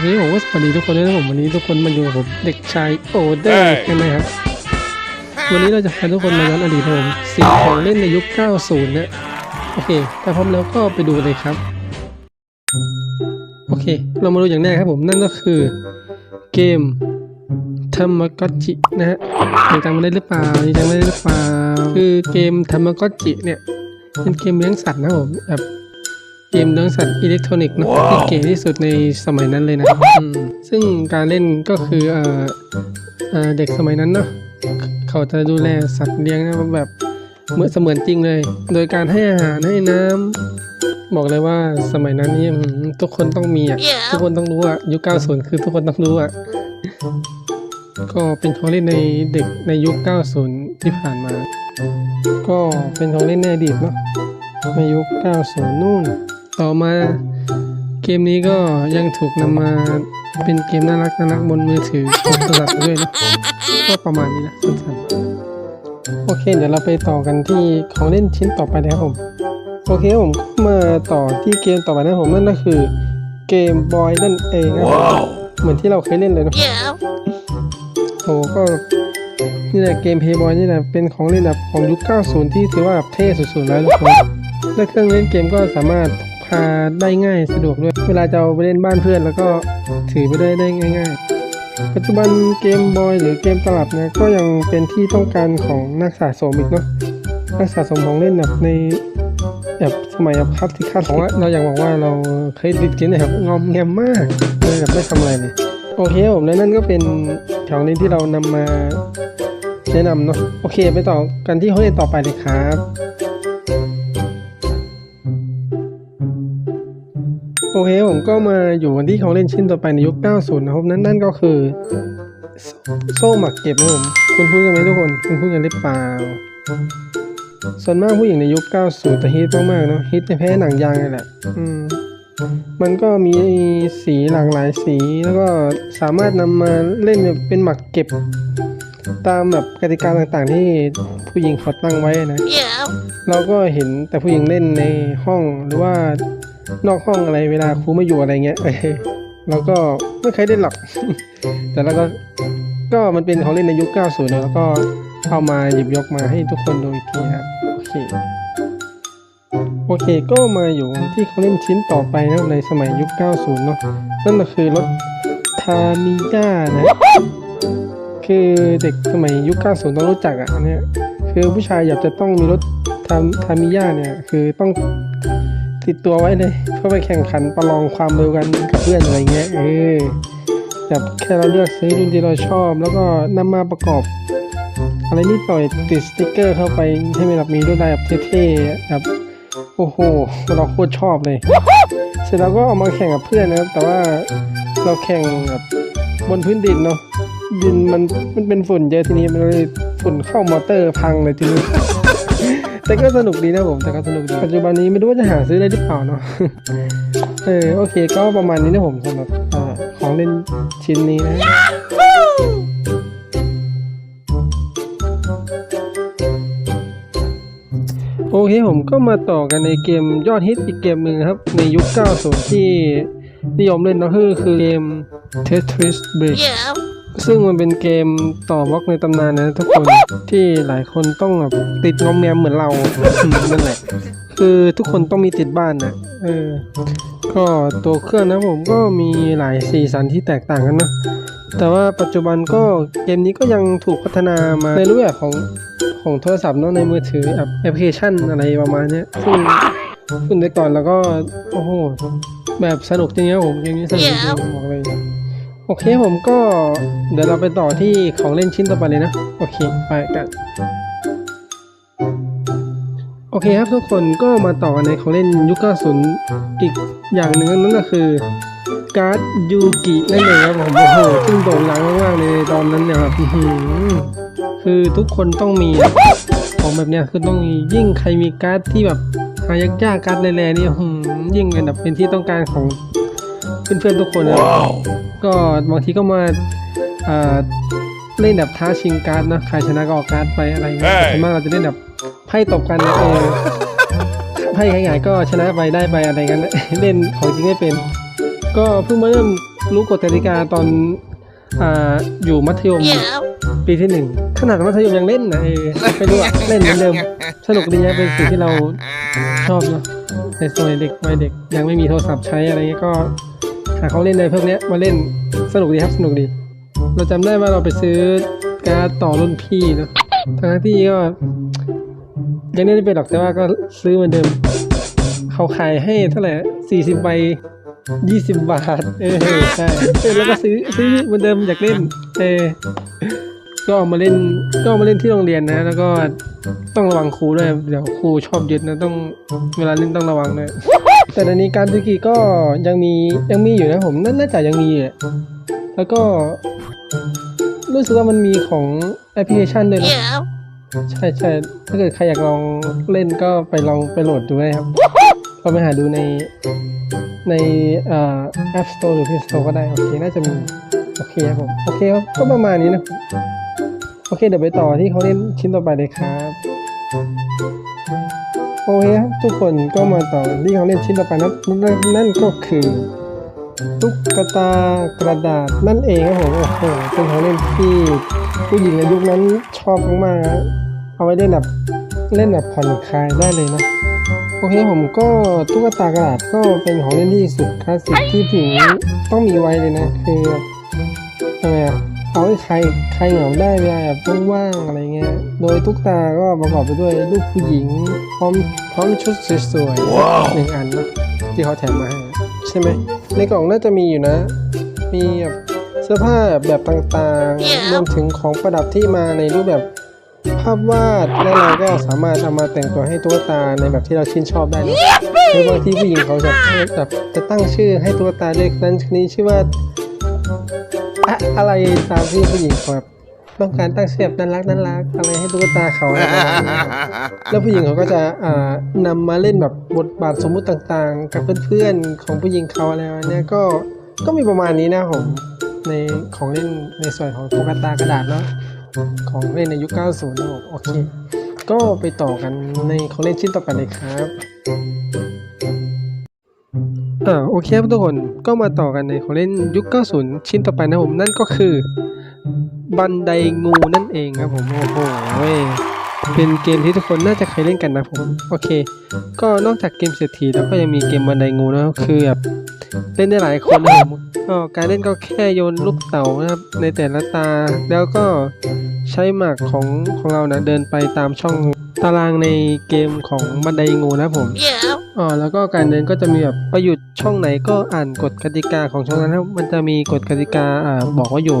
เคผมก็สวัสดีทุกคนด้วยนะผมวันนี้ทุกคนมาอยู่กับผมเด็กชายโอเดอเอ้ร์ยใช่ไหมครับวันนี้เราจะพาทุกคนมาย้อนอดีตครับผมสิ่งของเล่นในยุค 90 นะโอเคถ้าพร้อมแล้วก็ไปดูเลยครับ โอเค เรามาดูอย่างแรกครับผมนั่นก็คือเกมทามากอจินะฮะยังจำไม่ได้หรือเปล่ายังจำไม่ได้หรือเปล่า คือเกมทามากอจิเนี่ยเป็นเกมเลี้ยงสัตว์นะครับผมแบบ เกมเลี้ยงสัตว์อิเล็กทรอนิกส์เนอะที่เก๋ที่สุดในสมัยนั้นเลยนะครับอืมซึ่งการเล่นก็คือเอ่อเอ่อเด็กสมัยนั้นเนาะเขาจะดูแลสัตว์เลี้ยงนะแบบเหมือนเสมือนจริงเลย โดยการให้อาหารให้น้ำบอกเลยว่าสมัยนั้นนี่อืมทุกคนต้องมีอะทุกคนต้องรู้อะยุค 90 คือทุกคนต้องรู้อะก็เป็นของเล่นในเด็กในยุค 90 ที่ผ่านมา ก็เป็นของเล่นในอดีตเนาะในยุค 90 นู่น ต่อมาเกมนี้ก็ยังถูกนำมาเป็นเกมน่ารักน่ารักบนมือถือของโทรศัพท์ด้วยนะก็ประมาณนี้นะสั้นๆโอเค เดี๋ยวเราไปต่อกันที่ของเล่นชิ้นต่อไปนะครับผมโอเคผมก็มาต่อที่เกมต่อไปนะผมนั่นก็คือเกมบอยนั่นเองนะครับเหมือนที่เราเคยเล่นเลยนะ Yeah. โอ้ก็นี่แหละเกมเพย์บอยนี่แหละเป็นของเล่นแบบของยุค 90 ที่ถือว่าเท่สุดๆแล้วทุกคนและเครื่องเล่นเกมก็สามารถ พาได้ง่ายสะดวกด้วย เวลาจะเอาไปเล่นบ้านเพื่อนแล้วก็ถือไปได้ได้ง่าย ๆ ปัจจุบันเกมบอยหรือเกมตลับเนี่ยก็ยังเป็นที่ต้องการของนักสะสมอีกเนาะนักสะสมของเล่นแบบในแบบสมัยแบบคลาสสิกคลาสสิกว่าเราอยากบอกว่าเราเคยติดกมเนี่ยครับงอมแงมมากเลยแบบไม่ทำอะไรเลยโอเคผมและนั่นก็เป็นของเล่นที่เรานำมาแนะนำเนาะโอเค ไปต่อกันที่ห้องเรียนต่อไปเลยครับ โอเคผมก็มาอยู่กันที่ของเล่นชิ้นต่อไปในยุค 90 นะครับนั่นนั่นก็คือ โซ่หมักเก็บนะผมคุณพูดกันไหมทุกคนคุณพูดกันหรือเปล่า ส่วนมากผู้หญิงในยุค 90 จะฮิตมากๆเนาะฮิตในแพ้หนังยางนี่แหละอืมมันก็มีสีหลากหลายสีแล้วก็สามารถนำมาเล่นแบบเป็นหมักเก็บ ตามแบบกติกาต่างๆ ที่ผู้หญิงเขาตั้งไว้นะ Yeah. เราก็เห็นแต่ผู้หญิงเล่นในห้องหรือว่า นอกห้องอะไรเวลาครูไม่อยู่อะไรเงี้ยเราก็ไม่เคยได้หรอก แต่แล้วก็ก็มันเป็นของเล่นในยุค 90นะแล้วก็เอามาหยิบยกมาให้ทุกคนดูอีกทีครับโอเคโอเคก็มาอยู่ที่ของเล่นชิ้นต่อไปนะในสมัยยุค 90 เนอะนั่นก็คือรถทามิยานะ คือเด็กสมัยยุค 90 ต้องรู้จักอะเนี้ยคือผู้ชายอยากจะต้องมีรถทำทามิยาเนี่ย คือต้อง ติดตัวไว้เลย เพื่อไปแข่งขันประลองความเร็วกันกับเพื่อนอะไรเงี้ยเออแบบแค่เราเลือกซื้อรุ่นที่เราชอบ แล้วก็นำมาประกอบ อะไรนิดหน่อยติดสติกเกอร์เข้าไปให้มันแบบมีรวดลายแบบเท่ๆแบบโอ้โหเราโคตรชอบเลย เสร็จแล้วก็เอามาแข่งกับเพื่อนนะครับแต่ว่าเราแข่งแบบบนพื้นดินเนาะดินมันมันเป็นฝุ่นเยอะทีนี้มันเลยฝุ่นเข้ามอเตอร์พังเลยทีนี้ แต่ก็สนุกดีนะผมแต่ก็สนุกดีปัจจุบันนี้ไม่รู้ว่าจะหาซื้อได้หรือเปล่าเนาะเออโอเคก็ประมาณนี้นะผมสำหรับอของเล่นชิ้นนี้นะโอเคผมก็มาต่อกันในเกมยอดฮิตอีกเกมหนึ่งนะครับ ในยุค 90 ที่นิยมเล่นเนะคือคือเกม Tetris Break Yeah. ซึ่งมันเป็นเกมต่อบล็อกในตำนานนะทุกคนที่หลายคนต้องแบบติดงอมแงมเหมือนเรา นั่นแหละ คือทุกคนต้องมีติดบ้านนะเออ ก็ตัวเครื่องนะผมก็มีหลายสีสันที่แตกต่างกันนะแต่ว่าปัจจุบันก็เกมนี้ก็ยังถูกพัฒนามาในรูปแบบของของโทรศัพท์เนาะในมือถือแอปแอปพลิเคชันอะไรประมาณนี้ซึ่งซึ่งในก่อนแล้วก็ โอ้โห แบบสนุกจริงๆผมเกมนี้สนุกจริงๆบอกเลย โอเคผมก็เดี๋ยวเราไปต่อที่ของเล่นชิ้นต่อไปเลยนะ โอเค ไปกัน โอเคครับทุกคนก็มาต่อในของเล่นยุค90อีกอย่างหนึ่งนั่นก็คือการ์ดยูกินั่นเองครับผมโอ้โหซึ่งโด่งดังมากๆเลยตอนนั้นเนี่ยครับคือทุกคนต้องมีของแบบเนี้ยคือต้องมียิ่งใครมีการ์ดที่แบบหายากๆการ์ดแร่ๆนี่ยิ่งเป็นแบบเป็นที่ต้องการของเพื่อนๆทุกคนนะ Wow. ก็บางทีก็มาเอ่อเล่นแบบท้าชิงการ์ดนะใครชนะก็ออกการ์ดไปอะไรเงี้ยเฮ้ยส่วนมากเราจะเล่นแบบไพ่ตบกันนะเออไพ่ใครๆก็ชนะไปได้ไปอะไรกันนะเล่นของจริงไม่เป็น ก็เพิ่งมาเริ่มรู้กฎกติกาตอนอ่าอยู่มัธยมปีที่หนึ่งขนาดมัธยมยังเล่นนะเออไม่รู้อะเล่นเหมือนเดิม สนุกดีนะเป็นสิ่งที่เราชอบเนาะในสมัยเด็กวัยเด็กยังไม่มีโทรศัพท์ใช้อะไรเงี้ยก็ หาเขาเล่นในพวกนี้มาเล่นสนุกดีครับสนุกดี เราจำได้ว่าเราไปซื้อการ์ดต่อรุ่นพี่เนาะทั้งที่ก็ยังไม่ได้ไปหรอกแต่ว่าก็ซื้อเหมือนเดิม เขาขายให้เท่าไหร่สี่สิบใบยี่สิบบาท เออใช่แล้วก็ซื้อซื้อเหมือนเดิมอยากเล่น เออก็มาเล่นก็มาเล่นที่โรงเรียนนะ แล้วก็ต้องระวังครูด้วย เดี๋ยวครูชอบยึดนะต้องเวลาเล่นต้องระวังด้วย แต่ในนี้การตุกิก็ยังมียังมีอยู่นะผมน่าน่าจะยังมีอยู่และแล้วก็ รู้สึกว่ามันมีของแอปพลิเคชันด้วยนะใช่ใช่ถ้าเกิดใครอยากลองเล่นก็ไปลองไปโหลดดูได้ครับก็ไปหาดูในในเอ่อ App Store หรือ Play Store ก็ได้ โอเค น่าจะมี โอเคครับผม โอเคครับ ก็ประมาณนี้นะ โอเค เดี๋ยวไปต่อที่เขาเล่นชิ้นต่อไปเลยครับ โอเคครับทุกคนก็มาต่อที่เขาเล่นชิ้นต่อไปนะนั่นนั่นก็คือตุ๊กตากระดาษนั่นเองครับผมโอ้โหเป็นของเล่นที่ผู้หญิงในยุคนั้นชอบมากๆเอาไว้เล่นแบบเล่นแบบผ่อนคลายได้เลยนะโอเคผมก็ตุ๊กตากระดาษก็เป็นของเล่นที่สุดคลาสสิกที่ผู้หญิงต้องมีไว้เลยนะคือแบบทำไมอะ เอาให้ใครใครเหงาได้เวลาแบบว่างๆอะไรเงี้ย โดยทุกตาก็ประกอบไปด้วยรูปผู้หญิง พร้อมพร้อมชุดสวยๆหนึ่งอันเนอะที่เขาแถมมาให้ใช่ไหม ในกล่องน่าจะมีอยู่นะ มีแบบเสื้อผ้าแบบต่างๆรวมถึงของประดับที่มาในรูปแบบภาพวาดและเราก็สามารถเอามาแต่งตัวให้ตุ๊กตาในแบบที่เราชื่นชอบได้นะหรือบางที่ผู้หญิงเขาจะแบบจะตั้งชื่อให้ตุ๊กตาด้วยนั้นชนี้ชื่อว่า อะอะไรตามที่ผู้หญิงเขาแบบต้องการตั้งเสียบน่ารักน่ารักอะไรให้ตุ๊กตาเขาอะไรประมาณนี้แล้วผู้หญิงเขาก็จะอ่านำมาเล่นแบบบทบาทสมมุติต่างๆ กับเพื่อนๆของผู้หญิงเขาอะไรประมาณเนี้ยก็ก็มีประมาณนี้นะผมในของเล่นในส่วนของตุ๊กตากระดาษเนาะของเล่นในยุค 90นะผมโอเค ก็ไปต่อกันในของเล่นชิ้นต่อไปเลยครับ อ่าโอเคครับทุกคนก็มาต่อกันในของเล่นยุค 90 ชิ้นต่อไปนะผมนั่นก็คือ บันไดงูนั่นเองครับผมโอ้โหเว้เป็นเกมที่ทุกคนน่าจะเคยเล่นกันนะผมโอเค ก็นอกจากเกมเศรษฐีแล้วก็ยังมีเกมบันไดงูนะคือแบบเล่นได้หลายคนนะผมก็การเล่นก็แค่โยนลูกเต๋านะครับในแต่ละตาแล้วก็ ใช้หมากของของเรานะเดินไปตามช่องตารางในเกมของบันไดงูนะผมอ๋อแล้วก็การเดินก็จะมีแบบไปหยุดช่องไหนก็อ่านกฎกติกาของช่องนั้นครับมันจะมีกฎกติกาอ่าบอกไว่าอยู่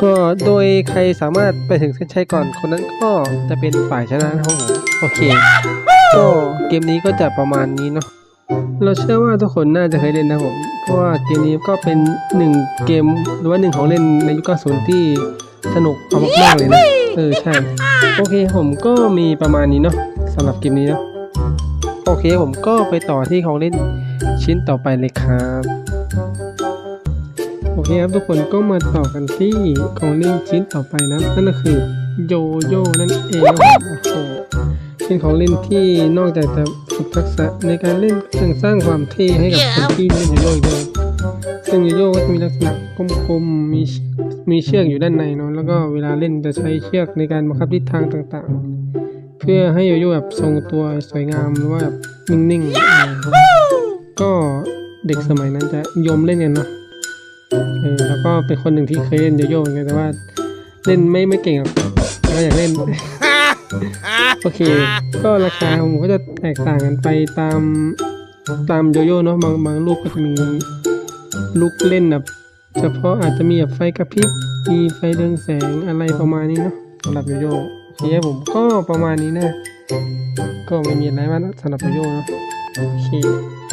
ก็โดยใครสามารถไปถึงเส้นชัยก่อนคนนั้นก็จะเป็นฝ่ายชนะครับผมโอเคก็เกมนี้ก็จะประมาณนี้เนาะเราเชื่อว่าทุกคนน่าจะเคยเล่นนะผม เพราะว่าเกมนี้ก็เป็นหนึ่งเกมหรือว่าหนึ่งของเล่นในยุค90ที่ สนุกเอามากๆเลยนะ เออใช่ โอเคผมก็มีประมาณนี้เนาะสำหรับเกมนี้เนาะโอเคผมก็ไปต่อที่ของเล่นชิ้นต่อไปเลยครับ โอเคครับทุกคนก็มาต่อกันที่ของเล่นชิ้นต่อไปนะนั่นก็คือโยโย่นั่นเองครับผมโอ้โหเป็นของเล่นที่นอกจากจะฝึกทักษะในการเล่นก็ยังสร้างความเท่ให้กับคนที่เล่นโยโย่อีกด้วยซึ่งโยโย่ก็จะมีลักษณะกลมๆมี มีเชือกอยู่ด้านในเนาะแล้วก็เวลาเล่นจะใช้เชือกในการบังคับทิศทางต่างๆ เพื่อให้โยโย่แบบทรงตัวสวยงามหรือว่าแบบนิ่งๆ ก็เด็กสมัยนั้นจะยมเล่นกันเนาะเออแล้วก็เป็นคนหนึ่งที่เคยเล่นโยโย่เหมือนกันแต่ว่าเล่นไม่ไม่เก่งหรอกก็อยากเล่นโอเค ก็ราคาของผมก็จะแตกต่างกันไปตามตามโยโย่เนาะบางบางลูกก็จะมีลูกเล่นแบบ เฉพาะอาจจะมีแบบไฟกระพริบ มีไฟเรืองแสงอะไรประมาณนี้เนาะสำหรับโยโย่โอเคผมก็ประมาณนี้นะ ก็ไม่มีอะไรมากสำหรับโยโย่เนาะโอเค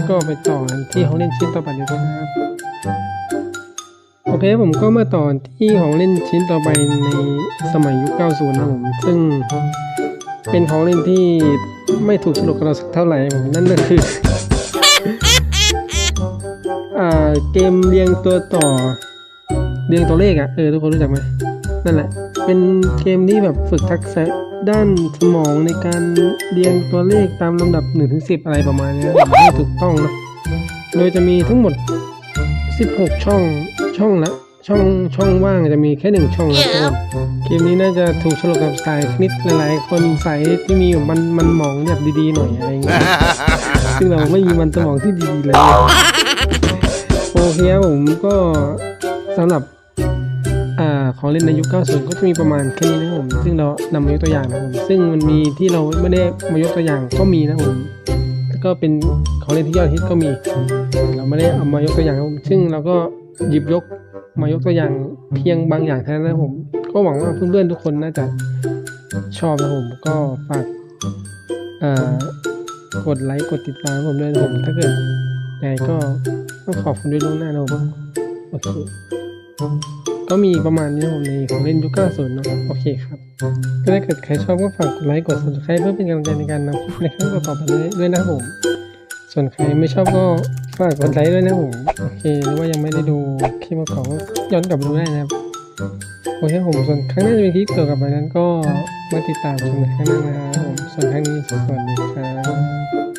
ก็ไปต่อที่ของเล่นชิ้นต่อไปเลยนะครับโอเคผมก็มาต่อที่ของเล่นชิ้นต่อไปในสมัยยุค 90 นะผมซึ่งเป็นของเล่นที่ไม่ถูกฉลกกับเราสักเท่าไหร่ผมนั่นก็คือ อ่าเกมเรียงตัวต่อ เรียงตัวเลขอะ่ะเออทุกคนรู้จักไหมนั่นแหละ เป็นเกมที่แบบฝึกทักษะด้านสมองในการเรียงตัวเลขตามลำดับ1นถึงสิอะไรประมาณนี้นะให้ถูกต้องนะ โดยจะมีทั้งหมด 16 ช่องช่องละช่องช่องว่างจะมีแค่หนึ่งช่องนะครับผมเกมนี้น่าจะถูกโฉลกกับสายคนิดหลายๆ คนสายที่มีมันมันหมองแบบดีๆหน่อยอะไรเงี้ยซึ่งเราไม่มีมันสมองที่ดีเลย โอเคครับผมก็สำหรับอ่าของเล่นในยุค 90 ก็จะมีประมาณแค่นี้นะครับผม ซึ่งเรานำมายกตัวอย่างนะผม ซึ่งมันมีที่เราไม่ได้มายกตัวอย่างก็มีนะผมแล้วก็เป็นของเล่นที่ยอดฮิตก็มี เราไม่ได้เอามายกตัวอย่างครับผม ซึ่งเราก็หยิบยกมายกตัวอย่างเพียงบางอย่างเท่านั้นนะผม ก็หวังว่าเพื่อนๆทุกคนน่าจะชอบนะผม ก็ฝากอ่ากดไลค์กดติดตามผมด้วยผมถ้าเกิด ยังไงก็ต้องขอบคุณด้วยล่วงหน้านะครับโอเคก็มีประมาณนี้ผมในของเล่นยุค90เนอะโอเคครับก็ถ้าเกิดใครชอบก็ฝากกดไลค์กด subscribe เพื่อเป็นกำลังใจในการนำคลิปในครั้งต่อไปด้วยนะครับผม ส่วนใครไม่ชอบก็ฝากกดไลค์ด้วยนะผมโอเคหรือว่ายังไม่ได้ดูคลิปมาก่อนย้อนกลับดูได้นะครับโอเคผมส่วนครั้งหน้าจะเป็นคลิปเกี่ยวกับอะไรนั้นก็มาติดตามชมในครั้งหน้านะครับผมส่วนครั้งนี้สวัสดีครับ